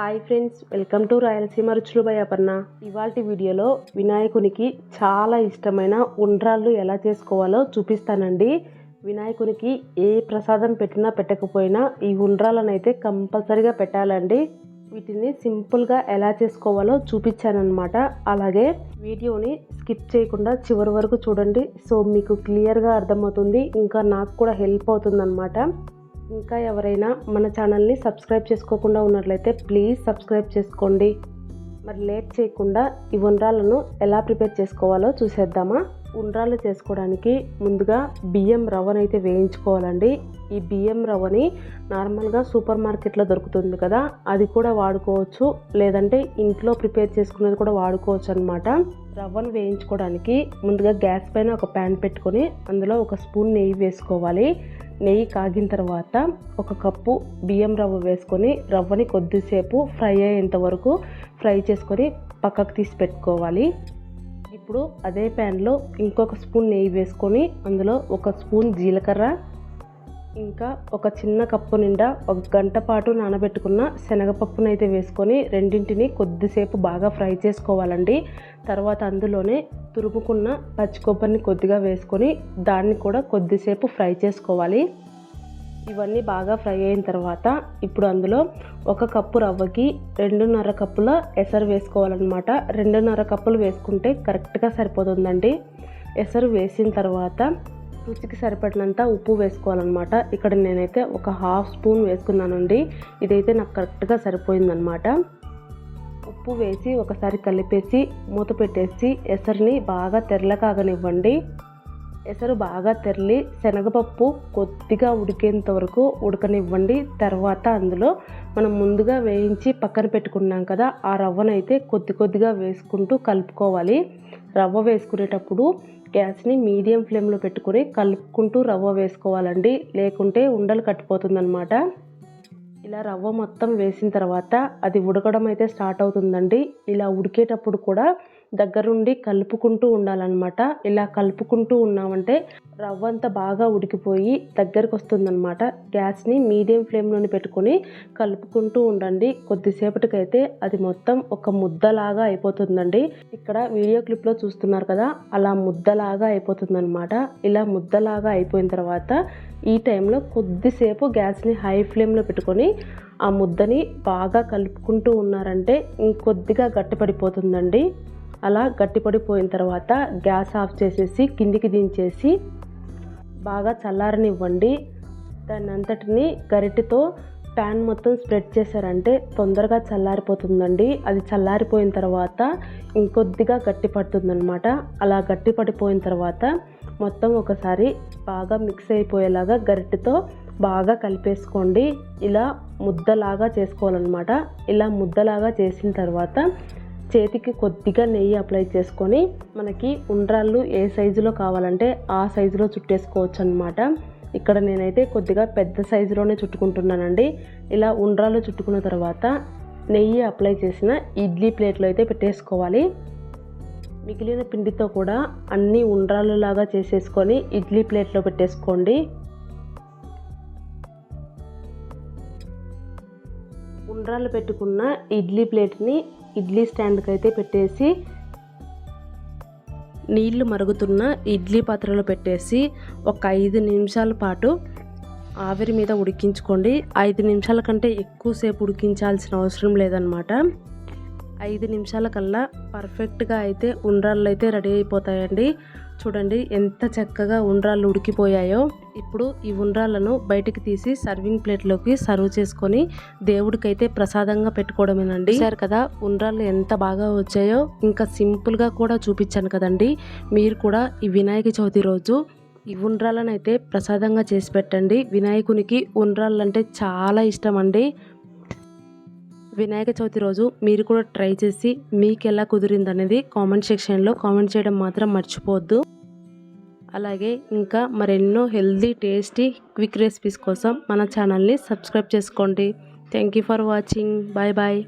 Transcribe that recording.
Hi friends welcome to Rayalaseema రుచులు by Aparna ఇవాళ వీడియోలో వినాయకునికి చాలా ఇష్టమైన ఉండ్రాళ్ళు ఎలా చేసుకోవాలో చూపిస్తానండి. వినాయకునికి ఏ ప్రసాదం పెట్టినా పెట్టకపోయినా ఈ ఉండ్రాలను అయితే కంపల్సరీగా పెట్టాలండి. వీటిని సింపుల్గా ఎలా చేసుకోవాలో చూపించానమాట అలాగే వీడియోని స్కిప్ చేయకుండా చివరి వరకు చూడండి. సో మీకు క్లియర్గా అర్థమవుతుంది. ఇంకా నాకు కూడా హెల్ప్ అవుతుందన్నమాట. ఇంకా ఎవరైనా మన ఛానల్ని సబ్స్క్రైబ్ చేసుకోకుండా ఉన్నట్లయితే ప్లీజ్ సబ్స్క్రైబ్ చేసుకోండి. మరి లేట్ చేయకుండా ఈ ఉండ్రాలను ఎలా ప్రిపేర్ చేసుకోవాలో చూసేద్దామా. ఉండ్రాలు చేసుకోవడానికి ముందుగా బియ్యం రవ్వనైతే వేయించుకోవాలండి. ఈ బియ్యం రవ్వని నార్మల్గా సూపర్ మార్కెట్లో దొరుకుతుంది కదా అది కూడా వాడుకోవచ్చు. లేదంటే ఇంట్లో ప్రిపేర్ చేసుకునేది కూడా వాడుకోవచ్చు అనమాట రవ్వను వేయించుకోవడానికి ముందుగా గ్యాస్ పైన ఒక ప్యాన్ పెట్టుకొని అందులో ఒక స్పూన్ నెయ్యి వేసుకోవాలి. నెయ్యి కాగిన తర్వాత ఒక కప్పు బియ్యం రవ్వ వేసుకొని రవ్వని కొద్దిసేపు ఫ్రై అయ్యేంత వరకు ఫ్రై చేసుకొని పక్కకు తీసి పెట్టుకోవాలి. ఇప్పుడు అదే ప్యాన్లో ఇంకొక స్పూన్ నెయ్యి వేసుకొని అందులో ఒక స్పూన్ జీలకర్ర ఇంకా ఒక చిన్న కప్పు నిండా ఒక గంట పాటు నానబెట్టుకున్న శనగపప్పునైతే వేసుకొని రెండింటిని కొద్దిసేపు బాగా ఫ్రై చేసుకోవాలండి. తర్వాత అందులోనే తురుముకున్న పచ్చి కొబ్బరిని కొద్దిగా వేసుకొని దాన్ని కూడా కొద్దిసేపు ఫ్రై చేసుకోవాలి. ఇవన్నీ బాగా ఫ్రై అయిన తర్వాత ఇప్పుడు అందులో ఒక కప్పు రవ్వకి రెండున్నర కప్పుల ఎసరు వేసుకోవాలన్నమాట. రెండున్నర కప్పులు వేసుకుంటే కరెక్ట్గా సరిపోతుందండి. ఎసరు వేసిన తర్వాత రుచికి సరిపడినంత ఉప్పు వేసుకోవాలన్నమాట. ఇక్కడ నేనైతే ఒక హాఫ్ స్పూన్ వేసుకున్నానండి. ఇదైతే నాకు కరెక్ట్గా సరిపోయిందనమాట ఉప్పు వేసి ఒకసారి కలిపేసి మూత పెట్టేసి ఎసరిని బాగా తెరలకాగనివ్వండి. ఎసరు బాగా తెరలి శనగపప్పు కొద్దిగా ఉడికేంత వరకు ఉడకనివ్వండి. తర్వాత అందులో మనం ముందుగా వేయించి పక్కన పెట్టుకున్నాం కదా ఆ రవ్వనైతే కొద్ది కొద్దిగా వేసుకుంటూ కలుపుకోవాలి. రవ్వ వేసుకునేటప్పుడు గ్యాస్ని మీడియం ఫ్లేమ్లో పెట్టుకొని కలుపుకుంటూ రవ్వ వేసుకోవాలండి. లేకుంటే ఉండలు కట్టిపోతుందనమాట ఇలా రవ్వ మొత్తం వేసిన తర్వాత అది ఉడకడం అయితే స్టార్ట్ అవుతుందండి. ఇలా ఉడికేటప్పుడు కూడా దగ్గరుండి కలుపుకుంటూ ఉండాలన్నమాట. ఇలా కలుపుకుంటూ ఉన్నామంటే రవ్వ అంతా బాగా ఉడికిపోయి దగ్గరకు వస్తుందన్నమాట గ్యాస్ని మీడియం ఫ్లేమ్లోని పెట్టుకొని కలుపుకుంటూ ఉండండి. కొద్దిసేపటికైతే అది మొత్తం ఒక ముద్దలాగా అయిపోతుందండి. ఇక్కడ వీడియో క్లిప్లో చూస్తున్నారు కదా అలా ముద్దలాగా అయిపోతుందన్నమాట. ఇలా ముద్దలాగా అయిపోయిన తర్వాత ఈ టైంలో కొద్దిసేపు గ్యాస్ని హై ఫ్లేమ్లో పెట్టుకొని ఆ ముద్దని బాగా కలుపుకుంటూ ఉన్నారంటే ఇంకొద్దిగా గట్టిపడిపోతుందండి. అలా గట్టిపడిపోయిన తర్వాత గ్యాస్ ఆఫ్ చేసేసి కిందికి దించేసి బాగా చల్లారనివ్వండి. దాన్ని అంతటిని గరిటెతో ప్యాన్ మొత్తం స్ప్రెడ్ చేశారంటే తొందరగా చల్లారిపోతుందండి. అది చల్లారిపోయిన తర్వాత ఇంకొద్దిగా గట్టి పడుతుందనమాట అలా గట్టి పడిపోయిన తర్వాత మొత్తం ఒకసారి బాగా మిక్స్ అయిపోయేలాగా గరిటెతో బాగా కలిపేసుకోండి. ఇలా ముద్దలాగా చేసుకోవాలన్నమాట. ఇలా ముద్దలాగా చేసిన తర్వాత చేతికి కొద్దిగా నెయ్యి అప్లై చేసుకొని మనకి ఉండ్రాళ్ళు ఏ సైజులో కావాలంటే ఆ సైజులో చుట్టేసుకోవచ్చు అనమాట ఇక్కడ నేనైతే కొద్దిగా పెద్ద సైజులోనే చుట్టుకుంటున్నానండి. ఇలా ఉండ్రాళ్ళు చుట్టుకున్న తర్వాత నెయ్యి అప్లై చేసిన ఇడ్లీ ప్లేట్లో అయితే పెట్టేసుకోవాలి. మిగిలిన పిండితో కూడా అన్ని ఉండ్రాళ్ళు లాగా చేసేసుకొని ఇడ్లీ ప్లేట్లో పెట్టేసుకోండి. ఉండ్రాలు పెట్టుకున్న ఇడ్లీ ప్లేట్ని ఇడ్లీ స్టాండ్కి అయితే పెట్టేసి నీళ్ళు మరుగుతున్న ఇడ్లీ పాత్రలో పెట్టేసి ఒక ఐదు నిమిషాల పాటు ఆవిరి మీద ఉడికించుకోండి. ఐదు నిమిషాల కంటే ఎక్కువసేపు ఉడికించాల్సిన అవసరం లేదనమాట ఐదు నిమిషాల కల్లా పర్ఫెక్ట్గా అయితే ఉండ్రాళ్ళు అయితే రెడీ అయిపోతాయండి. చూడండి ఎంత చక్కగా ఉండ్రాళ్ళు ఉడికిపోయాయో. ఇప్పుడు ఈ ఉండ్రాళ్ళను బయటికి తీసి సర్వింగ్ ప్లేట్లోకి సర్వ్ చేసుకొని దేవుడికైతే ప్రసాదంగా పెట్టుకోవడమేనండి. సార్ కదా ఉండ్రాళ్ళు ఎంత బాగా వచ్చాయో ఇంకా సింపుల్గా కూడా చూపించాను కదండి. మీరు కూడా ఈ వినాయక చవితి రోజు ఈ ఉండ్రాలను అయితే ప్రసాదంగా చేసి పెట్టండి. వినాయకునికి ఉండ్రాళ్ళు అంటే చాలా ఇష్టం అండి వినాయక చవితి రోజు మీరు కూడా ట్రై చేసి మీకు ఎలా కుదిరింది అనేది కామెంట్ సెక్షన్లో కామెంట్ చేయడం మాత్రం మర్చిపోవద్దు. అలాగే ఇంకా మరెన్నో హెల్దీ టేస్టీ క్విక్ రెసిపీస్ కోసం మన ఛానల్ని సబ్స్క్రైబ్ చేసుకోండి. Thank you for watching. Bye bye.